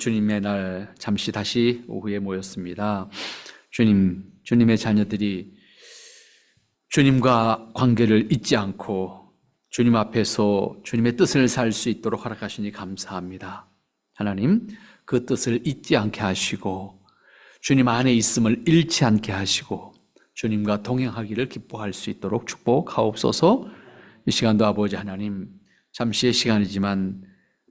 주님의 날 잠시 다시 오후에 모였습니다. 주님, 주님의 자녀들이 주님과 관계를 잊지 않고 주님 앞에서 주님의 뜻을 살 수 있도록 허락하시니 감사합니다. 하나님, 그 뜻을 잊지 않게 하시고 주님 안에 있음을 잃지 않게 하시고 주님과 동행하기를 기뻐할 수 있도록 축복하옵소서. 이 시간도 아버지 하나님, 잠시의 시간이지만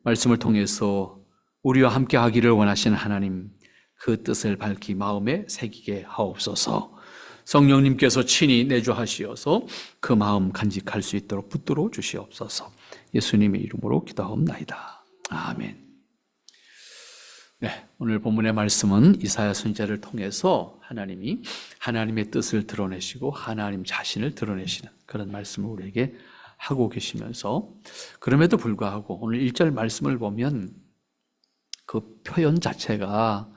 말씀을 통해서 우리와 함께 하기를 원하시는 하나님, 그 뜻을 밝히 마음에 새기게 하옵소서. 성령님께서 친히 내주하시어서 그 마음 간직할 수 있도록 붙들어 주시옵소서. 예수님의 이름으로 기도하옵나이다. 아멘. 네, 오늘 본문의 말씀은 이사야 선지자를 통해서 하나님이 하나님의 뜻을 드러내시고 하나님 자신을 드러내시는 그런 말씀을 우리에게 하고 계시면서 그럼에도 불구하고 오늘 1절 말씀을 보면 그 표현 자체가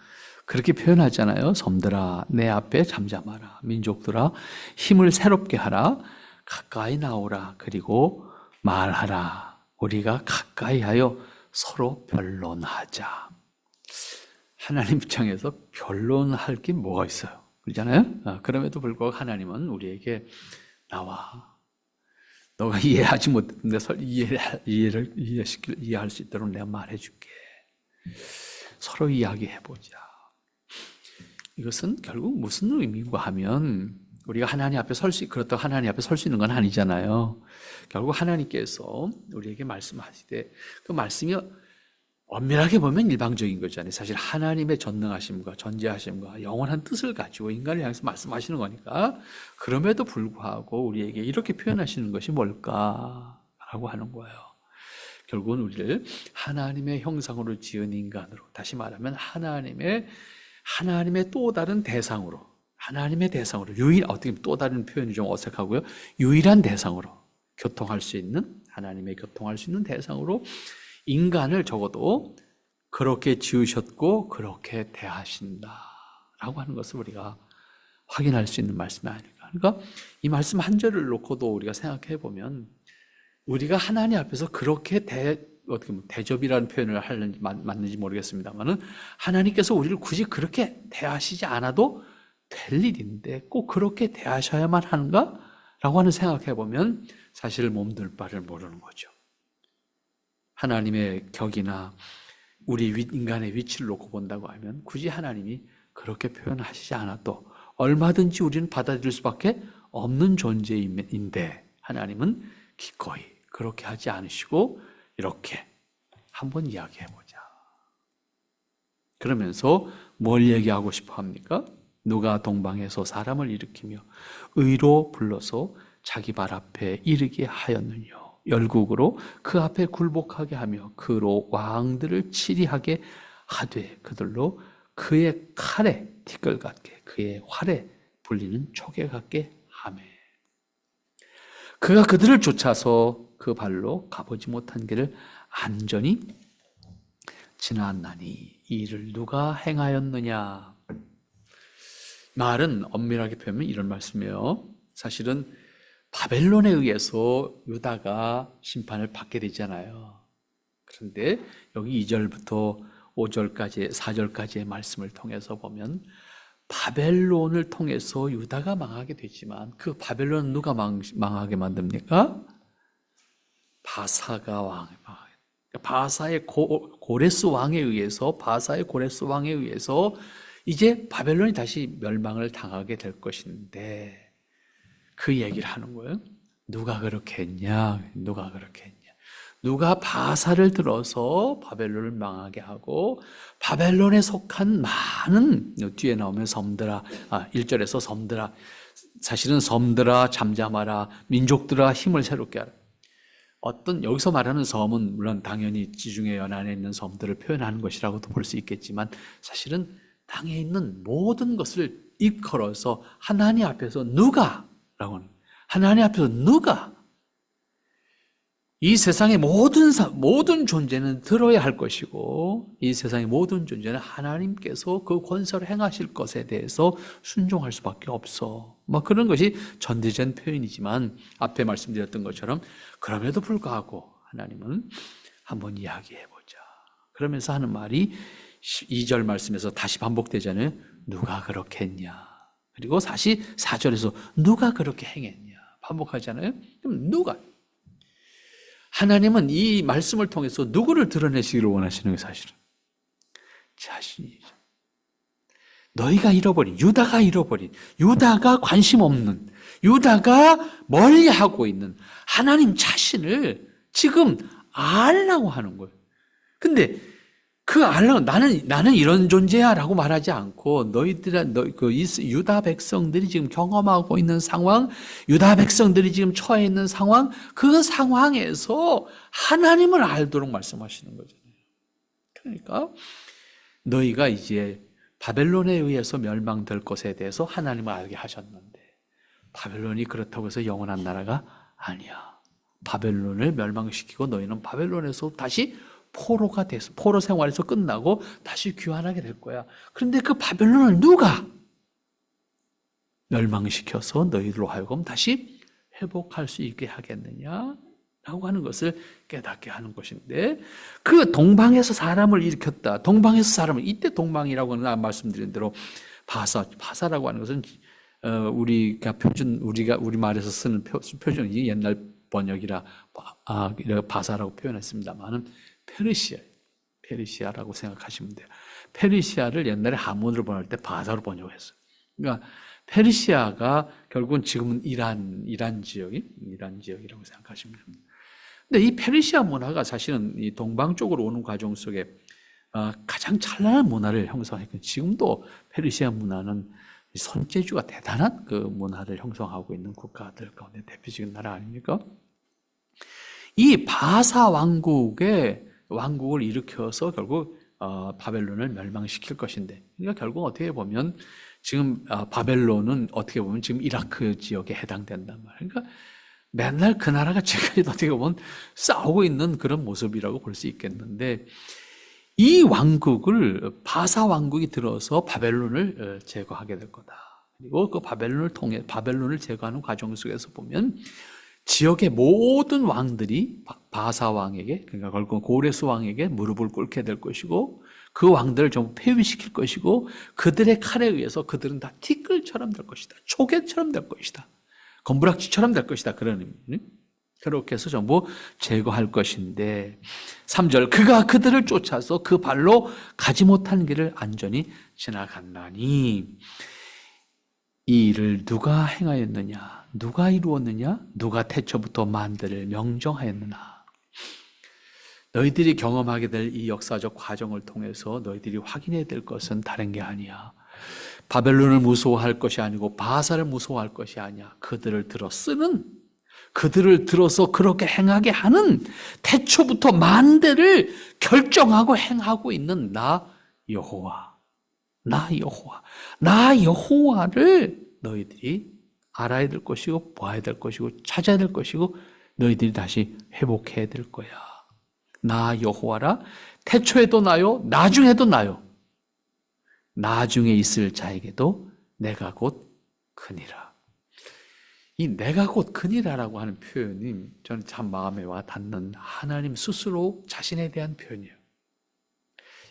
그렇게 표현하잖아요. 섬들아, 내 앞에 잠잠하라. 민족들아, 힘을 새롭게 하라. 가까이 나오라. 그리고 말하라. 우리가 가까이 하여 서로 변론하자. 하나님 입장에서 변론할 게 뭐가 있어요? 그렇잖아요? 아, 그럼에도 불구하고 하나님은 우리에게 나와. 너가 이해하지 못했는데 이해, 이해를, 이해시킬, 이해할 수 있도록 내가 말해줄게. 서로 이야기해보자. 이것은 결국 무슨 의미인가 하면 우리가 하나님 앞에 설 수, 그렇다고 하나님 앞에 설 수 있는 건 아니잖아요. 결국 하나님께서 우리에게 말씀하시되 그 말씀이 엄밀하게 보면 일방적인 거잖아요. 사실 하나님의 전능하심과 전지하심과 영원한 뜻을 가지고 인간을 향해서 말씀하시는 거니까 그럼에도 불구하고 우리에게 이렇게 표현하시는 것이 뭘까라고 하는 거예요. 결국은 우리를 하나님의 형상으로 지은 인간으로 다시 말하면 하나님의 하나님의 또 다른 대상으로 하나님의 대상으로 유일 어떻게 또 다른 표현이 좀 어색하고요. 유일한 대상으로 교통할 수 있는 하나님의 교통할 수 있는 대상으로 인간을 적어도 그렇게 지으셨고 그렇게 대하신다라고 하는 것을 우리가 확인할 수 있는 말씀이 아닐까. 그러니까 이 말씀 한 절을 놓고도 우리가 생각해 보면 우리가 하나님 앞에서 그렇게 대 어떻게 뭐 대접이라는 표현을 하는지 맞는지 모르겠습니다만은 하나님께서 우리를 굳이 그렇게 대하시지 않아도 될 일인데 꼭 그렇게 대하셔야만 하는가 라고 하는 생각해 보면 사실 몸둘 바를 모르는 거죠. 하나님의 격이나 우리 인간의 위치를 놓고 본다고 하면 굳이 하나님이 그렇게 표현하시지 않아도 얼마든지 우리는 받아들일 수밖에 없는 존재인데 하나님은 기꺼이 그렇게 하지 않으시고 이렇게 한번 이야기해 보자. 그러면서 뭘 얘기하고 싶어 합니까? 누가 동방에서 사람을 일으키며 의로 불러서 자기 발 앞에 이르게 하였느냐. 열국으로 그 앞에 굴복하게 하며 그로 왕들을 치리하게 하되 그들로 그의 칼에 티끌 같게 그의 활에 불리는 초계 같게 하매 그가 그들을 쫓아서 그 발로 가보지 못한 길을 안전히 지나나니 이를 누가 행하였느냐 말은 엄밀하게 표현하면 이런 말씀이에요 사실은 바벨론에 의해서 유다가 심판을 받게 되잖아요. 그런데 여기 2절부터 5절까지, 4절까지의 말씀을 통해서 보면 바벨론을 통해서 유다가 망하게 되지만 그 바벨론은 누가 망, 하게 만듭니까? 바사가 왕, 그러니까 바사의 고, 고레스 왕에 의해서, 바사의 고레스 왕에 의해서 이제 바벨론이 다시 멸망을 당하게 될 것인데 그 얘기를 하는 거예요. 누가 그렇게 했냐? 누가 그렇게 했냐? 누가 바사를 들어서 바벨론을 망하게 하고 바벨론에 속한 많은 뒤에 나오면 섬들아 아 1절에서 섬들아 사실은 섬들아 잠잠하라 민족들아 힘을 새롭게 하라. 어떤 여기서 말하는 섬은 물론 당연히 지중해 연안에 있는 섬들을 표현하는 것이라고도 볼 수 있겠지만 사실은 땅에 있는 모든 것을 일컬어서 하나님 앞에서 누가 라고 하는 하나님 앞에서 누가 이 세상의 모든 사, 모든 존재는 들어야 할 것이고 이 세상의 모든 존재는 하나님께서 그 권세를 행하실 것에 대해서 순종할 수밖에 없어. 뭐 그런 것이 전대전 표현이지만 앞에 말씀드렸던 것처럼 그럼에도 불구하고 하나님은 한번 이야기해 보자. 그러면서 하는 말이 2절 말씀에서 다시 반복되잖아요. 누가 그렇게 했냐. 그리고 다시 4절에서 누가 그렇게 행했냐. 반복하잖아요. 그럼 누가? 하나님은 이 말씀을 통해서 누구를 드러내시기를 원하시는 게 사실은 자신이죠. 너희가 잃어버린 유다가 잃어버린 유다가 관심 없는 유다가 멀리하고 있는 하나님 자신을 지금 알라고 하는 거예요. 근데 그 알라고 나는 나는 이런 존재야라고 말하지 않고 너희들 너그 유다 백성들이 지금 경험하고 있는 상황, 유다 백성들이 지금 처해 있는 상황, 그 상황에서 하나님을 알도록 말씀하시는 거잖아요. 그러니까 너희가 이제 바벨론에 의해서 멸망될 것에 대해서 하나님을 알게 하셨는데 바벨론이 그렇다고 해서 영원한 나라가 아니야. 바벨론을 멸망시키고 너희는 바벨론에서 다시 포로가 돼서 포로 생활에서 끝나고 다시 귀환하게 될 거야. 그런데 그 바벨론을 누가 멸망시켜서 너희들로 하여금 다시 회복할 수 있게 하겠느냐? 라고 하는 것을 깨닫게 하는 것인데 그 동방에서 사람을 일으켰다. 동방에서 사람을 이때 동방이라고 하는 말씀드린 대로 바사 바사라고 하는 것은 어, 우리가 표준 우리가 우리 말에서 쓰는 표, 표준 이 옛날 번역이라 아, 바사라고 표현했습니다만은 페르시아 페르시아라고 생각하시면 돼요. 페르시아를 옛날에 한문으로 번역할 때 바사로 번역했어요. 그러니까 페르시아가 결국은 지금은 이란 이란 지역이 이란 지역이라고 생각하시면 됩니다. 근데 이 페르시아 문화가 사실은 이 동방 쪽으로 오는 과정 속에 아, 가장 찬란한 문화를 형성했고 지금도 페르시아 문화는 손재주가 대단한 그 문화를 형성하고 있는 국가들 가운데 대표적인 나라 아닙니까? 이 바사 왕국의 왕국을 일으켜서 결국 어, 바벨론을 멸망시킬 것인데, 그러니까 결국 어떻게 보면 지금 어, 바벨론은 어떻게 보면 지금 이라크 지역에 해당된단 말이에요. 그러니까 맨날 그 나라가 지금까지 어떻게 보면 싸우고 있는 그런 모습이라고 볼 수 있겠는데 이 왕국을 바사 왕국이 들어서 바벨론을 어, 제거하게 될 거다. 그리고 그 바벨론을 통해 바벨론을 제거하는 과정 속에서 보면 지역의 모든 왕들이 바사 왕에게 그러니까 결국 고레스 왕에게 무릎을 꿇게 될 것이고 그 왕들을 전부 폐위시킬 것이고 그들의 칼에 의해서 그들은 다 티끌처럼 될 것이다. 초계처럼 될 것이다. 건부락지처럼 될 것이다. 그런 의미. 그렇게 해서 전부 제거할 것인데 3절 그가 그들을 쫓아서 그 발로 가지 못한 길을 안전히 지나갔나니 이 일을 누가 행하였느냐 누가 이루었느냐 누가 태초부터 만들을 명정하였느냐 너희들이 경험하게 될 이 역사적 과정을 통해서 너희들이 확인해야 될 것은 다른 게 아니야 바벨론을 무서워할 것이 아니고 바사를 무서워할 것이 아니야 그들을 들어 쓰는 그들을 들어서 그렇게 행하게 하는 태초부터 만대를 결정하고 행하고 있는 나 여호와. 나 여호와. 나 여호와를 너희들이 알아야 될 것이고 보아야 될 것이고 찾아야 될 것이고 너희들이 다시 회복해야 될 거야. 나 여호와라 태초에도 나요 나중에도 나요. 나중에 있을 자에게도 내가 곧 크니라. 이 내가 곧 그니라라고 하는 표현이 저는 참 마음에 와 닿는 하나님 스스로 자신에 대한 표현이에요.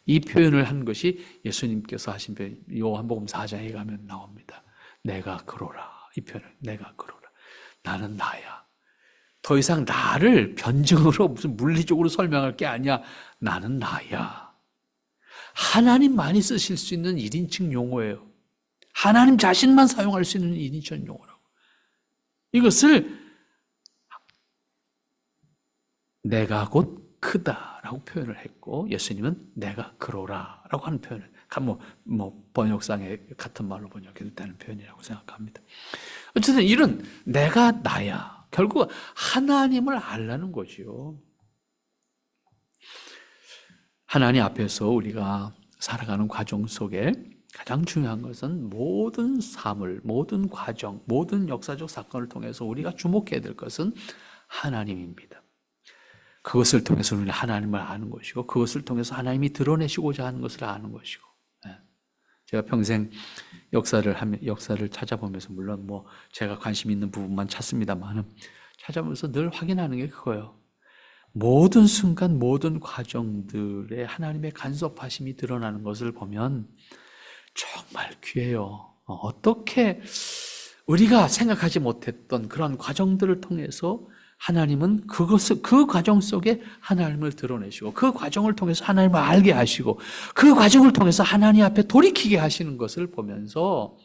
이 표현을 한 것이 예수님께서 하신 표현, 요한복음 4장에 가면 나옵니다. 내가 그로라. 이 표현을, 내가 그로라. 나는 나야. 더 이상 나를 변증으로 무슨 물리적으로 설명할 게 아니야. 나는 나야. 하나님만이 쓰실 수 있는 1인칭 용어예요. 하나님 자신만 사용할 수 있는 1인칭 용어라. 이것을 내가 곧 크다라고 표현을 했고 예수님은 내가 그로라라고 하는 표현을 뭐, 뭐 번역상에 같은 말로 번역했다는 표현이라고 생각합니다. 어쨌든 이런 내가 나야 결국 하나님을 알라는 거지요. 하나님 앞에서 우리가 살아가는 과정 속에 가장 중요한 것은 모든 삶을, 모든 과정, 모든 역사적 사건을 통해서 우리가 주목해야 될 것은 하나님입니다. 그것을 통해서 우리는 하나님을 아는 것이고, 그것을 통해서 하나님이 드러내시고자 하는 것을 아는 것이고. 예. 제가 평생 역사를 하면, 역사를 찾아보면서, 물론 뭐, 제가 관심 있는 부분만 찾습니다만은, 찾아보면서 늘 확인하는 게 그거예요. 모든 순간, 모든 과정들에 하나님의 간섭하심이 드러나는 것을 보면 정말 귀해요. 어, 어떻게 우리가 생각하지 못했던 그런 과정들을 통해서 하나님은 그것을, 그 과정 속에 하나님을 드러내시고, 그 과정을 통해서 하나님을 알게 하시고, 그 과정을 통해서 하나님 앞에 돌이키게 하시는 것을 보면서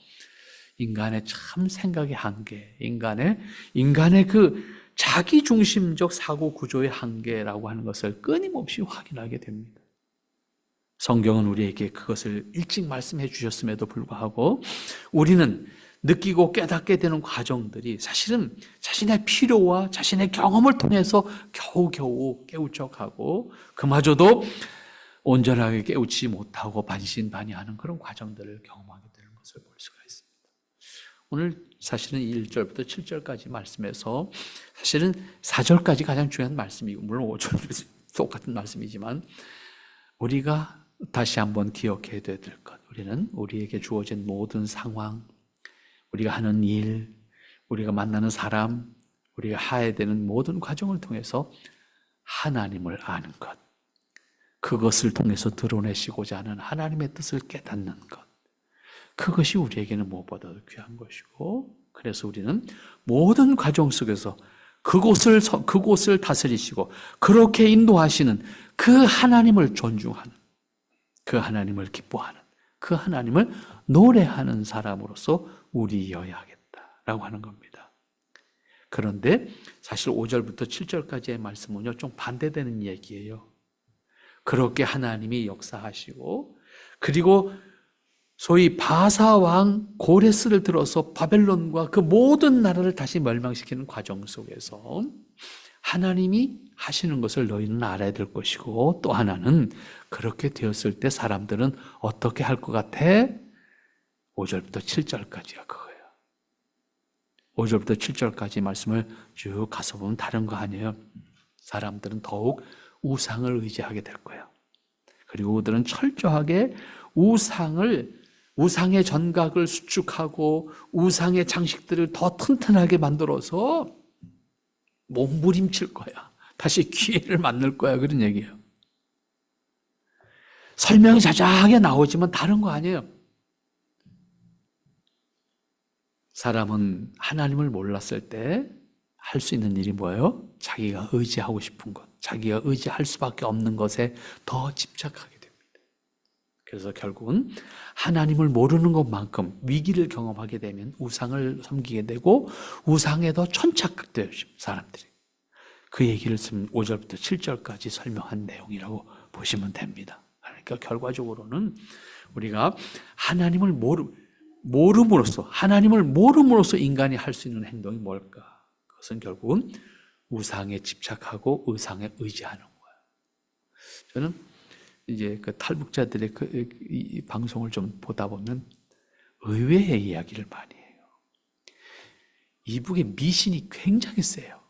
인간의 참 생각의 한계, 인간의, 인간의 그 자기 중심적 사고 구조의 한계라고 하는 것을 끊임없이 확인하게 됩니다. 성경은 우리에게 그것을 일찍 말씀해 주셨음에도 불구하고 우리는 느끼고 깨닫게 되는 과정들이 사실은 자신의 필요와 자신의 경험을 통해서 겨우겨우 깨우쳐가고 그마저도 온전하게 깨우치 못하고 반신반의하는 그런 과정들을 경험하게 되는 것을 볼 수가 있습니다. 오늘 사실은 1절부터 7절까지 말씀에서 사실은 4절까지 가장 중요한 말씀이고 물론 5절도 똑같은 말씀이지만 우리가 다시 한번 기억해야 될 것. 우리는 우리에게 주어진 모든 상황, 우리가 하는 일, 우리가 만나는 사람, 우리가 해야 되는 모든 과정을 통해서 하나님을 아는 것. 그것을 통해서 드러내시고자 하는 하나님의 뜻을 깨닫는 것. 그것이 우리에게는 무엇보다도 귀한 것이고, 그래서 우리는 모든 과정 속에서 그곳을, 그곳을 다스리시고, 그렇게 인도하시는 그 하나님을 존중하는, 그 하나님을 기뻐하는, 그 하나님을 노래하는 사람으로서 우리여야 하겠다 라고 하는 겁니다. 그런데 사실 5절부터 7절까지의 말씀은요, 좀 반대되는 얘기예요. 그렇게 하나님이 역사하시고, 그리고 소위 바사 왕 고레스를 들어서 바벨론과 그 모든 나라를 다시 멸망시키는 과정 속에서 하나님이 하시는 것을 너희는 알아야 될 것이고 또 하나는 그렇게 되었을 때 사람들은 어떻게 할 것 같아? 5절부터 7절까지가 그거예요. 5절부터 7절까지 말씀을 쭉 가서 보면 다른 거 아니에요. 사람들은 더욱 우상을 의지하게 될 거예요. 그리고 그들은 철저하게 우상을 우상의 전각을 수축하고 우상의 장식들을 더 튼튼하게 만들어서 몸부림칠 거야. 다시 기회를 만들 거야. 그런 얘기예요. 설명이 자자하게 나오지만 다른 거 아니에요. 사람은 하나님을 몰랐을 때 할 수 있는 일이 뭐예요? 자기가 의지하고 싶은 것, 자기가 의지할 수밖에 없는 것에 더 집착하게 됩니다. 그래서 결국은 하나님을 모르는 것만큼 위기를 경험하게 되면 우상을 섬기게 되고 우상에 더 천착돼요, 사람들이. 그 얘기를 5절부터 7절까지 설명한 내용이라고 보시면 됩니다. 그러니까 결과적으로는 우리가 하나님을 모르, 모름으로써, 하나님을 모름으로써 인간이 할 수 있는 행동이 뭘까? 그것은 결국은 우상에 집착하고 우상에 의지하는 거예요. 저는 이제 그 탈북자들의 그, 이 방송을 좀 보다 보면 의외의 이야기를 많이 해요. 이북의 미신이 굉장히 세요.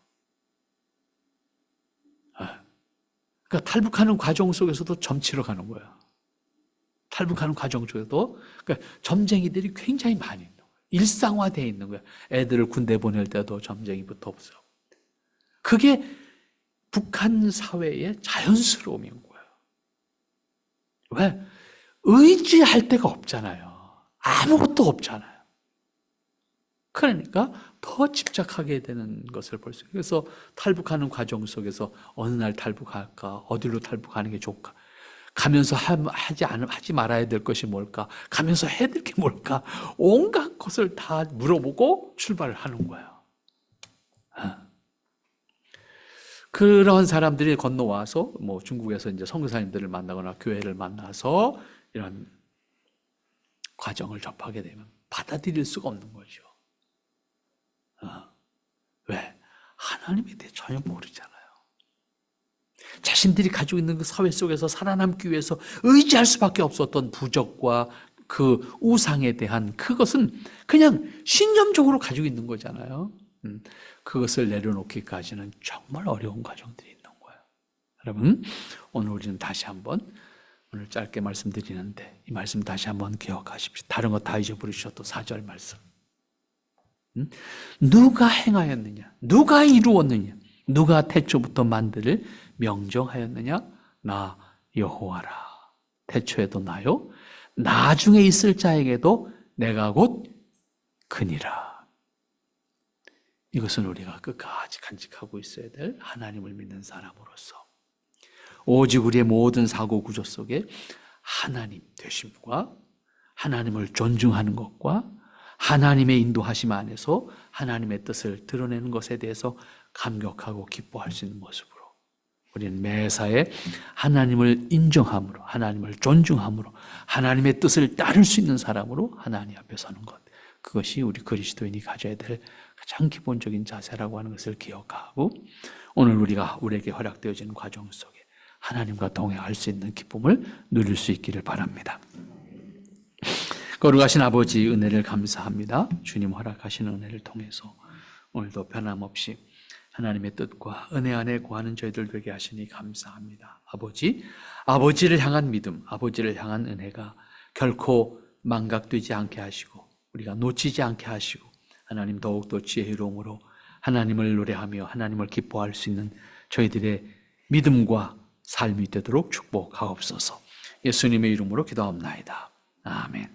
아, 그러니까 탈북하는 과정 속에서도 점치러 가는 거야. 탈북하는 과정 속에도 그러니까 점쟁이들이 굉장히 많이 있는 거야. 일상화되어 있는 거야. 애들을 군대 보낼 때도 점쟁이부터 없어. 그게 북한 사회의 자연스러움인 거야. 왜? 의지할 데가 없잖아요. 아무것도 없잖아요. 그러니까 더 집착하게 되는 것을 볼 수 있어요. 그래서 탈북하는 과정 속에서 어느 날 탈북할까? 어디로 탈북하는 게 좋을까? 가면서 하지 않 하지 말아야 될 것이 뭘까? 가면서 해야 될 게 뭘까? 온갖 것을 다 물어보고 출발을 하는 거예요. 그런 사람들이 건너와서 뭐 중국에서 이제 선교사님들을 만나거나 교회를 만나서 이런 과정을 접하게 되면 받아들일 수가 없는 거죠. 어. 왜? 하나님에 대해 전혀 모르잖아요. 자신들이 가지고 있는 그 사회 속에서 살아남기 위해서 의지할 수밖에 없었던 부적과 그 우상에 대한 그것은 그냥 신념적으로 가지고 있는 거잖아요. 음. 그것을 내려놓기까지는 정말 어려운 과정들이 있는 거예요. 여러분, 오늘 우리는 다시 한번 오늘 짧게 말씀드리는데 이 말씀 다시 한번 기억하십시오. 다른 거 다 잊어버리셔도 4절 말씀. 누가 행하였느냐? 누가 이루었느냐? 누가 태초부터 만들을 명정하였느냐? 나 여호와라. 태초에도 나요. 나중에 있을 자에게도 내가 곧 그니라. 이것은 우리가 끝까지 간직하고 있어야 될 하나님을 믿는 사람으로서 오직 우리의 모든 사고 구조 속에 하나님 되심과 하나님을 존중하는 것과 하나님의 인도하심 안에서 하나님의 뜻을 드러내는 것에 대해서 감격하고 기뻐할 수 있는 모습으로 우리는 매사에 하나님을 인정함으로 하나님을 존중함으로 하나님의 뜻을 따를 수 있는 사람으로 하나님 앞에 서는 것 그것이 우리 그리스도인이 가져야 될 가장 기본적인 자세라고 하는 것을 기억하고 오늘 우리가 우리에게 허락되어지는 과정 속에 하나님과 동행할 수 있는 기쁨을 누릴 수 있기를 바랍니다. 거룩하신 아버지 은혜를 감사합니다. 주님 허락하시는 은혜를 통해서 오늘도 변함없이 하나님의 뜻과 은혜 안에 구하는 저희들 되게 하시니 감사합니다. 아버지, 아버지를 향한 믿음, 아버지를 향한 은혜가 결코 망각되지 않게 하시고 우리가 놓치지 않게 하시고 하나님 더욱더 지혜로움으로 하나님을 노래하며 하나님을 기뻐할 수 있는 저희들의 믿음과 삶이 되도록 축복하옵소서. 예수님의 이름으로 기도합나이다. 아멘.